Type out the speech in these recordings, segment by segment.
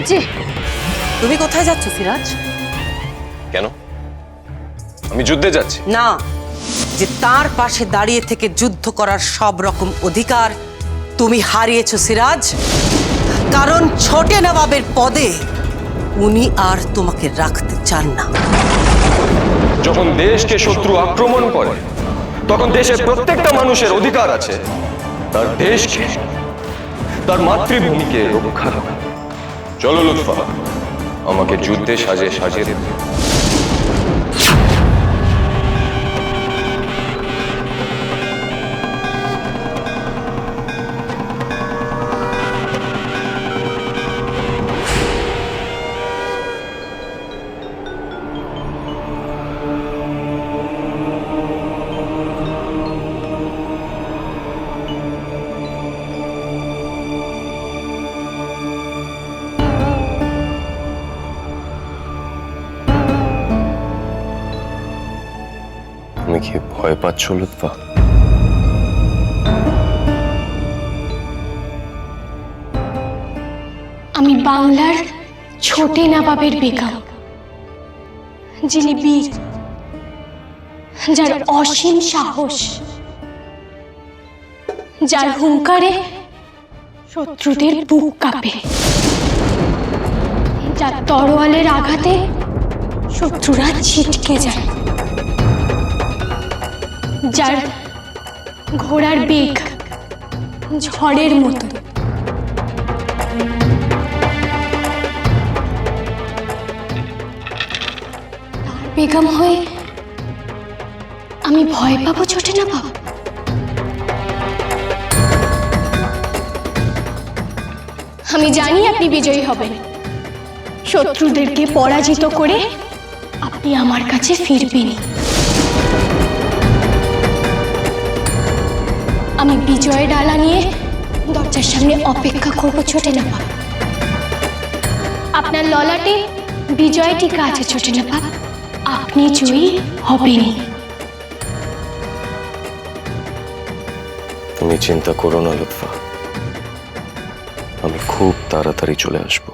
আছে। তুমি কোথায় যাচ্ছ সিরাজ? কেন? আমি যুদ্ধে যাচ্ছি। না যে তার পাশে দাঁড়িয়ে থেকে যুদ্ধ করার সব রকম অধিকার তুমি হারিয়েছো সিরাজ। কারণ ছোটে নবাবের পদে উনি আর তোমাকে রাখতে চান না। যখন দেশকে শত্রু আক্রমণ করে তখন দেশের প্রত্যেকটা মানুষের অধিকার আছে। তার দেশকে তার মাতৃভূমিকে রক্ষা করা চলো লুৎফা। আমাকে যুদ্ধে সাজে সাজিয়ে দেবে তুমি কি ভয় পাচ্ছ, লুৎফা? আমি বাংলার ছোটে নবাবের বেগম, যিনি বীর, যার অসীম সাহস, যার হুঙ্কারে শত্রুদের বুক কাঁপে, যার তরোয়ালের আঘাতে শত্রুরা ছিটকে যায়। যার ঘোড়ার বেগ ঝড়ের মতো। বেগম হয়ে আমি ভয় পাবো ছোটে না পাবো আমি জানি আপনি বিজয়ী হবেন। শত্রুদেরকে পরাজিত করে আপনি আমার কাছে ফিরবেন আমি বিজয় ডালা নিয়ে দরজার সামনে অপেক্ষা করব, ছোটে না আপনার ললাটে বিজয় টিকা আছে, ছোটে না আপনি জয়ী হবেন। তুমি চিন্তা করো না, লুৎফা। আমি খুব তাড়াতাড়ি চলে আসব।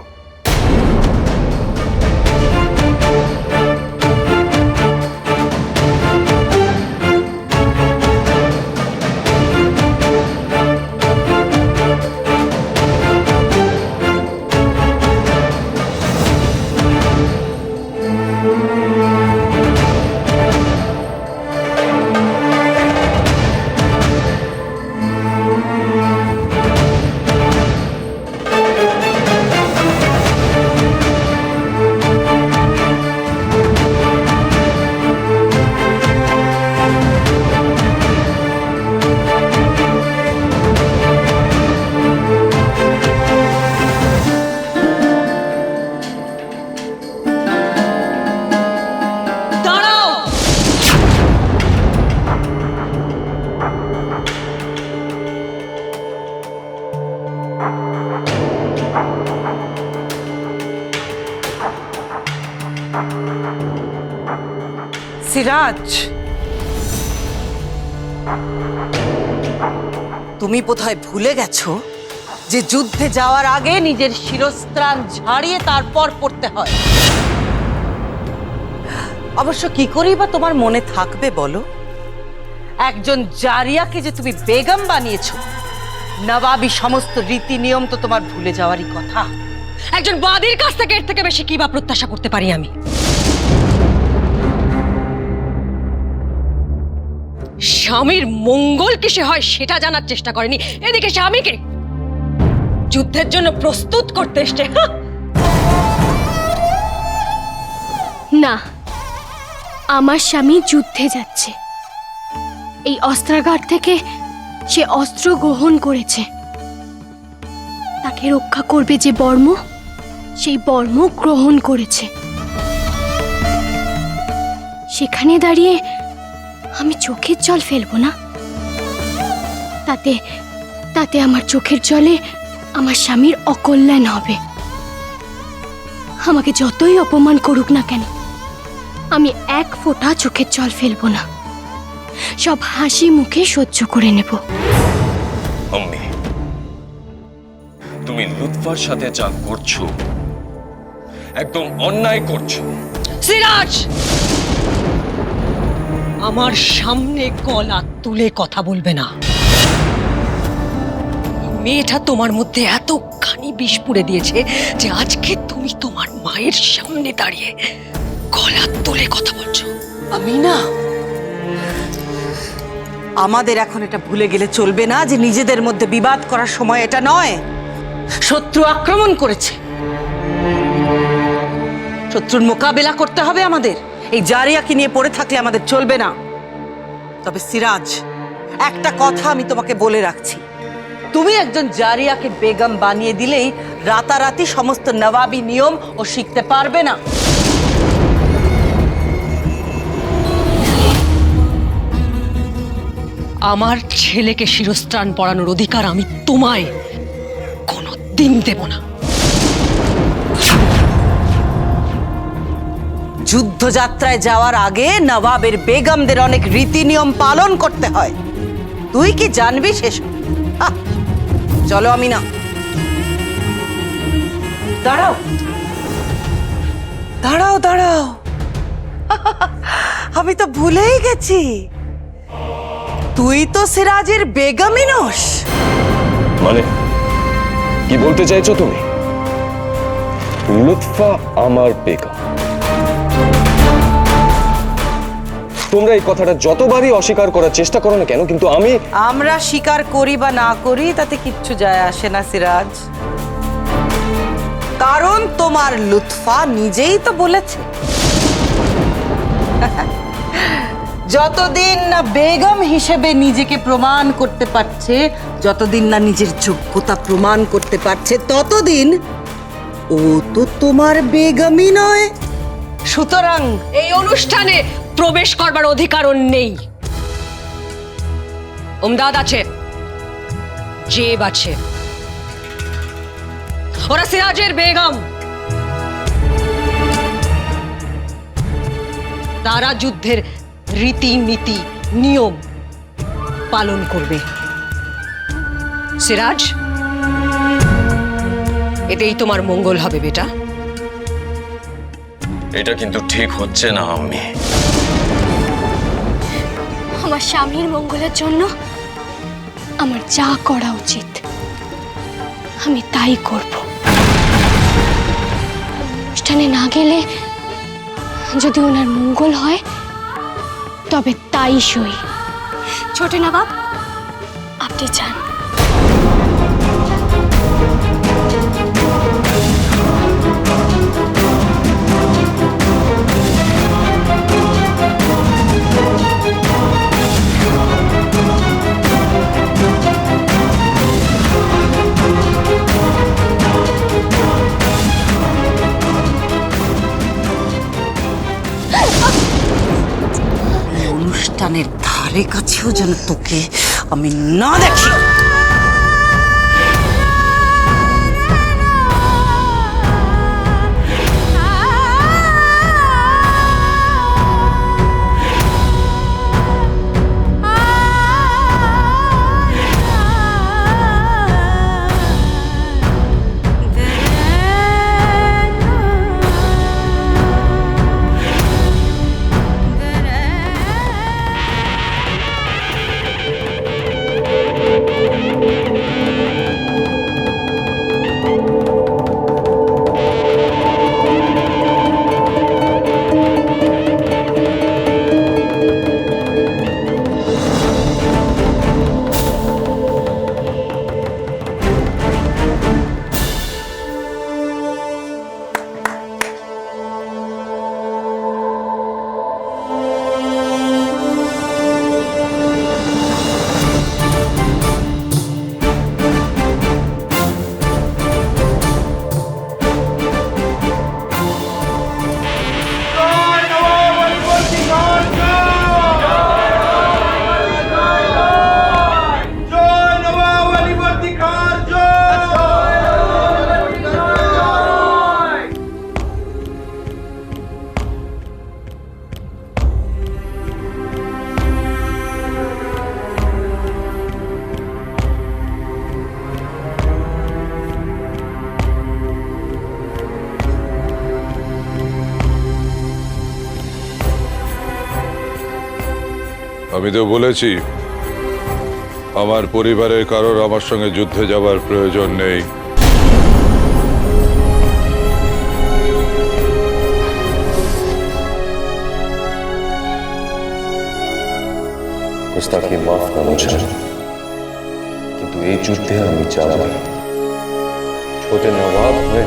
সিরাজ। তুমি বোধহয় ভুলে গেছো যে যুদ্ধে যাওয়ার আগে নিজের শিরস্ত্রাণ ঝাড়িয়ে তারপর পড়তে হয়। অবশ্য কি করেই বা তোমার মনে থাকবে বলো? একজন জারিয়াকে যে তুমি বেগম বানিয়েছো, নবাবি সমস্ত রীতি নিয়ম তো তোমার ভুলে যাওয়ারই কথা। একজন বাদীর কাছ থেকে এর থেকে বেশি কি বা প্রত্যাশা করতে পারি আমি? স্বামীর মঙ্গল কিসে হয় সেটা জানার চেষ্টা করেনি। এদিকে স্বামীকে যুদ্ধের জন্য প্রস্তুত করতে এসছে। না, আমার স্বামী যুদ্ধে যাচ্ছে। এই অস্ত্রাগার থেকে সে অস্ত্র গ্রহণ করেছে। তাকে রক্ষা করবে যে বর্ম, সেই বর্ম গ্রহণ করেছে। সেখানে দাঁড়িয়ে আমি চোখের জল ফেলব না। তাতে তাতে আমার চোখের জলে আমার স্বামীর অকল্যাণ হবে। আমাকে যতই অপমান করুক না কেন আমি এক ফোঁটা চোখের জল ফেলব না। সব হাসি মুখে সহ্য করে নেব। তুমি লুৎফার সাথে যা করছ একদম অন্যায় করছ। সিরাজ! আমার সামনে গলা তুলে কথা বলবে না। মেয়েটা তোমার মধ্যে এতখানি বিষ পুড়ে দিয়েছে যে আজকে তুমি তোমার মায়ের সামনে দাঁড়িয়ে গলা তুলে কথা বলছো। আমি না, আমাদের এখন এটা ভুলে গেলে চলবে না যে নিজেদের মধ্যে বিবাদ করার সময় এটা নয়। শত্রু আক্রমণ করেছে। শত্রুর মোকাবেলা করতে হবে আমাদের। এই জারিয়াকে নিয়ে পড়ে থাকলে আমাদের চলবে না। তবে সিরাজ, একটা কথা আমি তোমাকে বলে রাখছি। তুমি একজন জারিয়াকে বেগম বানিয়ে দিলেই রাতারাতি সমস্ত নবাবী নিয়ম ও শিখতে পারবে না। আমার ছেলেকে শিরস্ত্রাণ পড়ানোর অধিকার আমি তোমায় কোনো দিন দেব না। যুদ্ধযাত্রায় যাওয়ার আগে নবাবের বেগমদের অনেক রীতি নিয়ম পালন করতে হয়। তুই কি জানবি শেষ? চলো আমি না দাঁড়াও। দাঁড়াও দাঁড়াও। আমি তো ভুলেই গেছি। তুই তো সিরাজের বেগমই নস। মানে কি বলতে চাইছো তুমি? লুৎফা আমার বেগম। তোমরা এই কথাটা যতবারই অস্বীকার করার চেষ্টা করো না কেন, কিন্তু আমি আমরা স্বীকার করি বা না করি, তাতে কিচ্ছু যায় আসে না, সিরাজ। কারণ তোমার লুৎফা নিজেই তো বলেছে। যতদিন না বেগম হিসেবে নিজেকে প্রমাণ করতে পারছে, যতদিন না নিজের যোগ্যতা প্রমাণ করতে পারছে, ততদিন ও তো তোমার বেগমই নয়। সুতরাং এই অনুষ্ঠানে প্রবেশ করবার অধিকার ওর নেই। ওমদাদ আছে, জেব আছে। ওরা সিরাজের বেগম। তারা যুদ্ধের রীতিনীতি, নিয়ম পালন করবে। সিরাজ, এতেই তোমার মঙ্গল হবে, বেটা। এটা কিন্তু ঠিক হচ্ছে না আমি আমার স্বামীর মঙ্গলের জন্য আমার যা করা উচিত, আমি তাই করব। অনুষ্ঠানে না গেলে যদি ওনার মঙ্গল হয়, তবে তাই সই। ছোট নবাব, আপনি চান অনুষ্ঠানের ধারে কাছেও যেন তোকে আমি না দেখি। আমি তো বলেছি, আমার পরিবারের কারোর আমার সঙ্গে যুদ্ধে যাবার প্রয়োজন নেই। গুস্তাখি মাফ স্যার কিন্তু এই যুদ্ধে আমি যাব ছোট নবাব হয়ে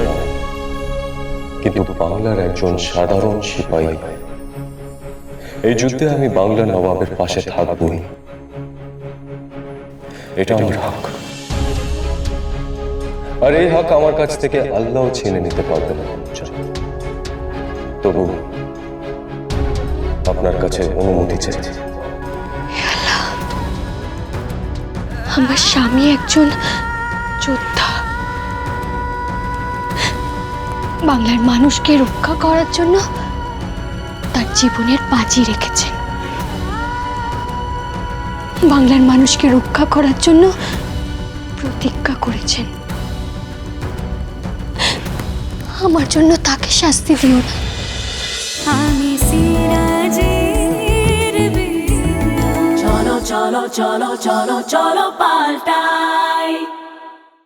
কিন্তু বাংলার একজন সাধারণ সিপাহী। এই যুদ্ধে আমি বাংলা নবাবের পাশে থাকবই। এটা আমার হক। আর এই হক আমার কাছ থেকে আল্লাহ ছিনে নিতে পারবে না তবু আপনার কাছে অনুমতি চাইছি আমার স্বামী একজন যোদ্ধা। বাংলার মানুষকে রক্ষা করার জন্য তার জীবনের বাজি রেখেছেন বাংলার মানুষকে রক্ষা করার জন্য প্রতিজ্ঞা করেছেন। আমার জন্য তাকে শাস্তি দিও না। আমি চলো চলো চলো চলো চলো পাল্টা।